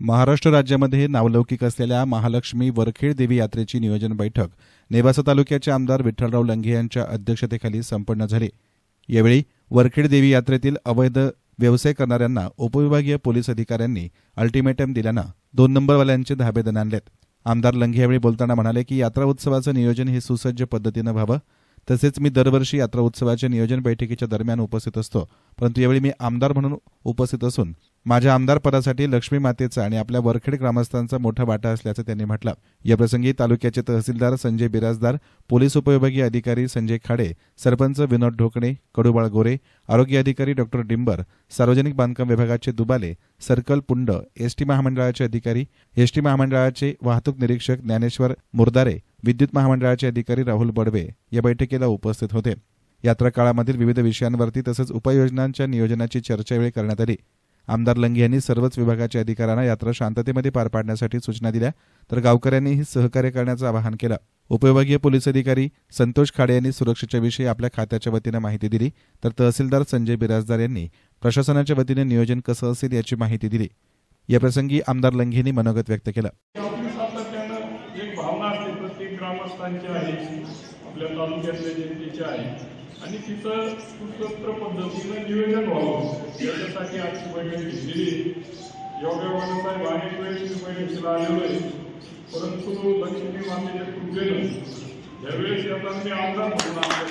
महाराष्ट्र राज्यामध्ये नावलौकिक असलेल्या महालक्ष्मी वरखेड देवी यात्रेची नियोजन बैठक नेवासा तालुक्याचे आमदार विठ्ठलराव लंघे यांच्या अध्यक्षतेखाली संपन्न झाली. यावेळी वरखेड देवी यात्रेतील अवैध व्यवसाय करणाऱ्यांना उपविभागीय पोलीस अधिकाऱ्यांनी अल्टिमेटम दिल्यानं दोन नंबरवाल्यांचे धाबे दणानलेत आमदार लंघे यावेळी बोलताना म्हणाले की यात्रा उत्सवाचं नियोजन हे सुसज्ज पद्धतीनं व्हावं. तसेच मी दरवर्षी यात्रा उत्सवाच्या नियोजन बैठकीच्या दरम्यान उपस्थित असतो. परंतु यावेळी मी आमदार म्हणून उपस्थित असून माझ्या आमदारपदासाठी लक्ष्मी मातेचा आणि आपल्या वरखेड ग्रामस्थांचा मोठा वाटा असल्याचं त्यांनी म्हटलं. याप्रसंगी तालुक्याचे तहसीलदार संजय बिराजदार पोलीस उपविभागीय अधिकारी संजय खाडे सरपंच विनोद ढोकणे कडुबाळ गोरे आरोग्य अधिकारी डॉक्टर डिंबर सार्वजनिक बांधकाम विभागाचे दुबाले सर्कल पुंड एसटी महामंडळाचे अधिकारी एसटी महामंडळाचे वाहतूक निरीक्षक ज्ञानेश्वर मुरदारे विद्युत महामंडळाचे अधिकारी राहुल बडवे या बैठकीला उपस्थित होते. यात्रा काळामधील विविध विषयांवरती तसंच उपाययोजनांच्या नियोजनाची चर्चा यावेळी करण्यात आली. आमदार लंगे यांनी सर्वच विभागाच्या अधिकाऱ्यांना यात्रा शांततेमध्ये पार पाडण्यासाठी सूचना दिल्या. तर गावकऱ्यांनीही सहकार्य करण्याचं आवाहन केलं. उपविभागीय पोलीस अधिकारी संतोष खाडे यांनी सुरक्षेच्या विषयी आपल्या खात्याच्या वतीनं माहिती दिली. तर तहसीलदार संजय बिराजदार यांनी प्रशासनाच्या वतीने नियोजन कसं असेल याची माहिती दिली. याप्रसंगी आमदार लंघेंनी मनोगत व्यक्त केलं. आपल्या तालुक्यातल्या जनतेची आहे. आणि तिथं सुसूत्र पद्धतीनं नियोजन व्हावं. याच्यासाठी आजची बैठक घेतलेली योगायोगानं साहेब अनेक वेळेस बैठकीला आलेलो आहे. परंतु लक्ष्मी मातेच्या कृपेनं यावेळेस येताना मी आमदार म्हणून आलो.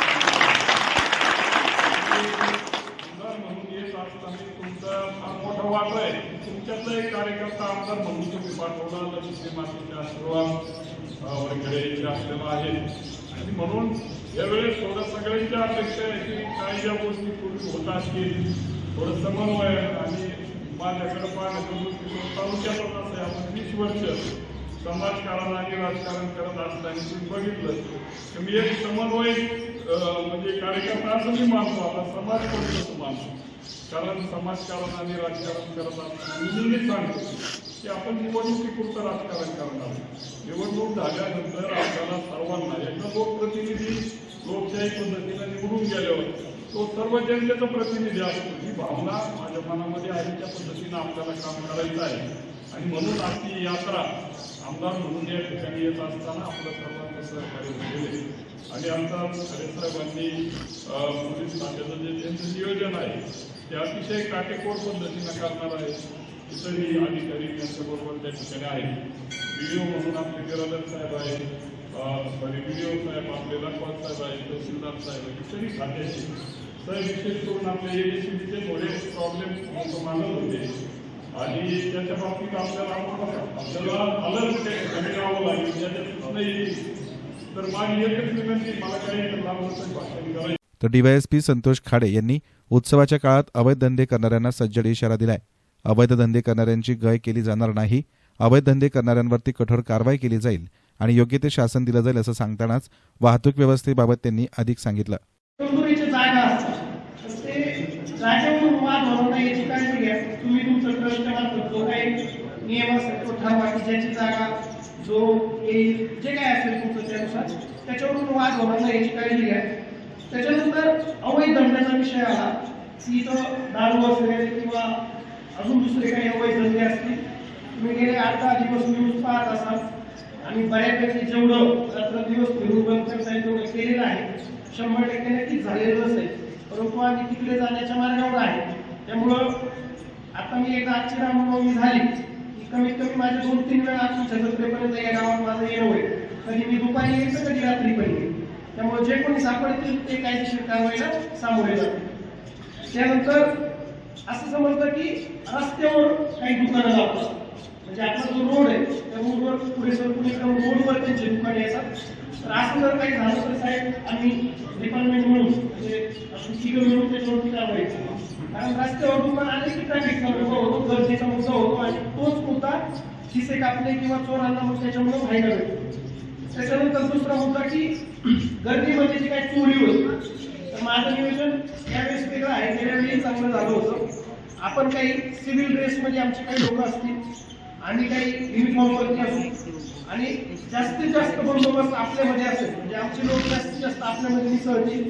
आमदार म्हणून येत असताना तुमचा फार मोठा वाटा आहे एक कार्यकर्ता आमदार म्हणून तुम्ही पाठवला लक्ष्मी मातेचे आशीर्वाद वगैरे आपल्याला आहे आणि म्हणून यावेळेस थोडं सगळ्यांच्या अपेक्षा आहे की काही ज्या गोष्टी पूर्वी होत असतील थोडं समन्वय आणि माझ्याकडे पाहण्याच्या दृष्टिकोन तालुक्यातच असं आहे आपण वीस वर्ष समाजकारण आणि राजकारण करत असताना तुम्ही बघितलं. की मी एक समन्वय म्हणजे कार्यकर्ता असं मी मानतो. आता समाज पण मानतो. कारण समाजकारण आणि राजकारण करत असताना मी नेहमीच सांगतो की आपण निवडणुकीपुरतं राजकारण करणार निवडणूक झाल्यानंतर आपल्याला सर्वांना एकदा लोकप्रतिनिधी लोकशाही पद्धतीने निवडून गेल्यावर तो सर्व जनतेचा प्रतिनिधी असतो. ही भावना माझ्या मनामध्ये आहे त्या पद्धतीनं आपल्याला काम करायचं आहे. आणि म्हणून आजची यात्रा आमदार म्हणून या ठिकाणी येत असताना आपलं सर्वांचं सहकार्य झालेले आणि आमचा खरे साहेबांनी पोलीस खात्याचं जे त्यांचं नियोजन आहे ते अतिशय काटेकोर पद्धतीनं करणार आहे. इतरही अधिकारी त्यांच्याबरोबर त्या ठिकाणी आहेत. व्हिडिओ म्हणून आपले गिराधर साहेब आहेत. सॉरी व्हिडिओ साहेब आपले लखवाल साहेब आहेत तहसीलदार साहेब आहेत इतरही खात्याचे तर विशेष करून आपले एबीसीबीचे थोडे प्रॉब्लेम मानत होते. आणि त्याच्या बाबतीत आपल्याला आपल्याला अलर्ट त्या राहावं लागेल ज्याच्यात नाही तर माझी एकच विनंती मला काही लाभार्थी भाषण करायचं. तर डीवायएसपी संतोष खाडे यांनी उत्सवाच्या काळात अवैध धंदे करणाऱ्यांना सज्जड इशारा दिलाय. अवैध धंदे करणाऱ्यांची गय केली जाणार नाही अवैध धंदे करणाऱ्यांवरती कठोर कारवाई केली जाईल आणि योग्य ते शासन दिलं जाईल असं सांगतानाच वाहतूक व्यवस्थेबाबत त्यांनी अधिक सांगितलं. जो नियम असेल तो ठरवा की ज्याची जागा जो येईल जे काय असेल तुमचं त्यानुसार त्याच्यावरून वाद होणार नाही याची काळजी घ्या. त्याच्यानंतर अवैध धंद्याचा विषय आला. की इथं दारू असेल किंवा अजून दुसरे काही अवैध धंदे असतील तुम्ही गेले आठ दहा दिवस न्यूज पाहत असाल. आणि बऱ्यापैकी जेवढं रात्र दिवस फिरून करता येईल तेवढं केलेलं आहे. शंभर टक्के नक्कीच झालेलं नसेल. परंतु आम्ही तिकडे जाण्याच्या मार्गावर आहे. त्यामुळं आता मी एकदा आजची रामनवमी झाली की कमीत कमी माझे दोन तीन वेळा छत्रपतीपर्यंत या गावात माझं येणं होईल. कधी मी दुपारी येईल तर कधी रात्री पण येईल. त्यामुळे जे कोणी सापडतील ते कायदेशीर कारवाईला सामोरे जाते त्यानंतर असं समजतं की रस्त्यावर काही दुकानं लावतात म्हणजे आपला जो रोड आहे त्या रोडवर पुरेसर पुढे रोडवर त्यांची दुकाने येतात. तर असं जर काही झालं तर साहेब आम्ही डिपार्टमेंट म्हणून म्हणजे आपण मिळून त्याच्यावरती कारवाई कारण रस्त्यावर दुकान आले की ट्रॅफिक मुद्दा होतो गर्दीचा मुद्दा होतो आणि तोच मुद्दा खिसे कापले किंवा चोरांना मग त्याच्यामुळे व्हायला भेटतो त्याच्यानंतर दुसरा मुद्दा की गर्दीमध्ये म्हणजे जी काही चोरी होती. तर माझं नियोजन यावेळेस वेगळं आहे. गेल्या वेळी चांगलं झालं होतं. आपण काही सिव्हिल ड्रेसमध्ये आमचे काही लोक असतील आणि काही युनिफॉर्मवरती असू आणि जास्तीत जास्त बंदोबस्त आपल्यामध्ये असेल म्हणजे आमचे लोक जास्तीत जास्त आपल्यामध्ये मिसळतील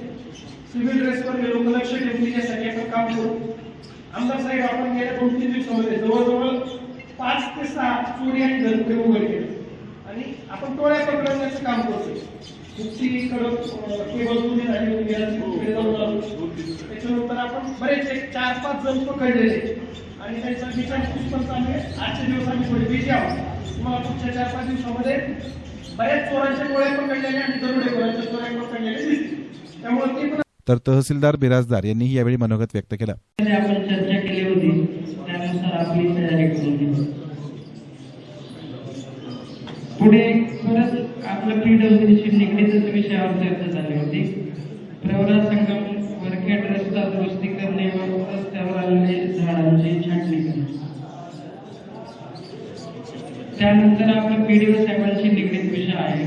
सिव्हिल ड्रेसवर हे लोक लक्ष ठेवतील यासाठी आपण काम करू. आमदार साहेब आपण गेल्या दोन तीन दिवसामध्ये जवळजवळ पाच ते सहा चोरी आणि घर उघड केले आणि आपण टोळ्या पकडण्याचं काम करतोय. कडक केबल चोरी झाली होती घराची पुढे जाऊन आलो त्याच्यानंतर आपण बरेच एक चार पाच जण पकडलेले आणि त्यांचा विचारपूस पण चालू आहे. आजचे दिवस आम्ही थोडे बिझी आहोत. तुम्हाला पुढच्या चार पाच दिवसामध्ये बऱ्याच चोरांच्या टोळ्या पकडलेल्या आणि दरोडेखोरांच्या चोऱ्या पकडलेल्या दिसतील. त्यामुळे ते पण तर तहसीलदार बिराजदार यांनीही यावेळी मनोगत व्यक्त केलं. आपण चर्चा केली होती. त्यानुसार आपली तयारी करून पुढे परत आपलं पीडब्ल्यूडीशी निगडीतच विषयावर चर्चा झाली होती. प्रवरा संगम वरखेड रस्ता दुरुस्ती करणे व रस्त्यावर आलेले झाडांची छाटणी करणे. त्यानंतर आपलं पीडीओ साहेबांशी निगडीत विषय आहे.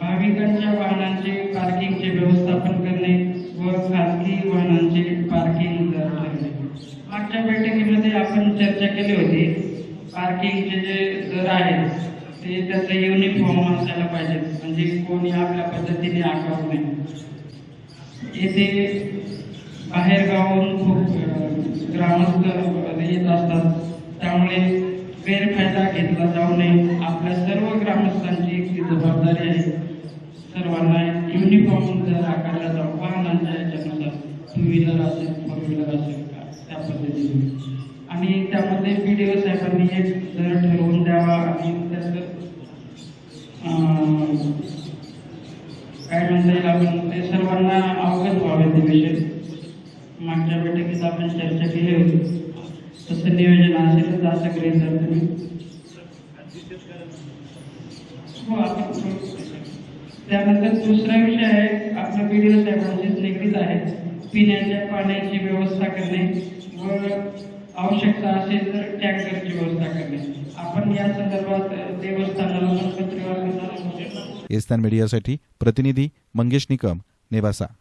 भाविकांच्या वाहनांचे पार्किंगचे व्यवस्थापन करणे व खासगी वाहनांचे पार्किंग दर ठरणे मागच्या बैठकीमध्ये आपण चर्चा केली होती. पार्किंगचे जे दर आहेत ते त्याचं युनिफॉर्म असायला पाहिजेत म्हणजे कोणी आपल्या पद्धतीने आकारू नये येथे बाहेर गावाहून खूप ग्रामस्थ येत असतात. त्यामुळे गैरफायदा घेतला जाऊ नये. आपल्या सर्व ग्रामस्थांची एक जबाबदारी आहे. सर्वांना युनिफॉर्म जर आकारला जाऊ वाहनांच्या याच्यानुसार टू व्हीलर असेल फोर व्हीलर असेल का? त्या पद्धतीने. आणि त्यामध्ये पी डी ओ साहेबांनी एक दर ठरवून द्यावा आणि त्याचं काय म्हणता येईल आपण ते सर्वांना अवगत व्हावे ते विषय. मागच्या बैठकीत आपण चर्चा केली होती. तसं नियोजन असेलच असं करेल धरतो तुम्ही. हो आपण त्यानंतर दुसरा विषय आहे आपला ओ साहेबांशीच निगडीत आहे. पिण्याच्या पाण्याची व्यवस्था करणे व आवश्यकता असेल तर टँकरची व्यवस्था करणे आपण या संदर्भात देवस्थानाला पण पत्रव्यवहार मीडियासाठी प्रतिनिधी मंगेश निकम नेवासा.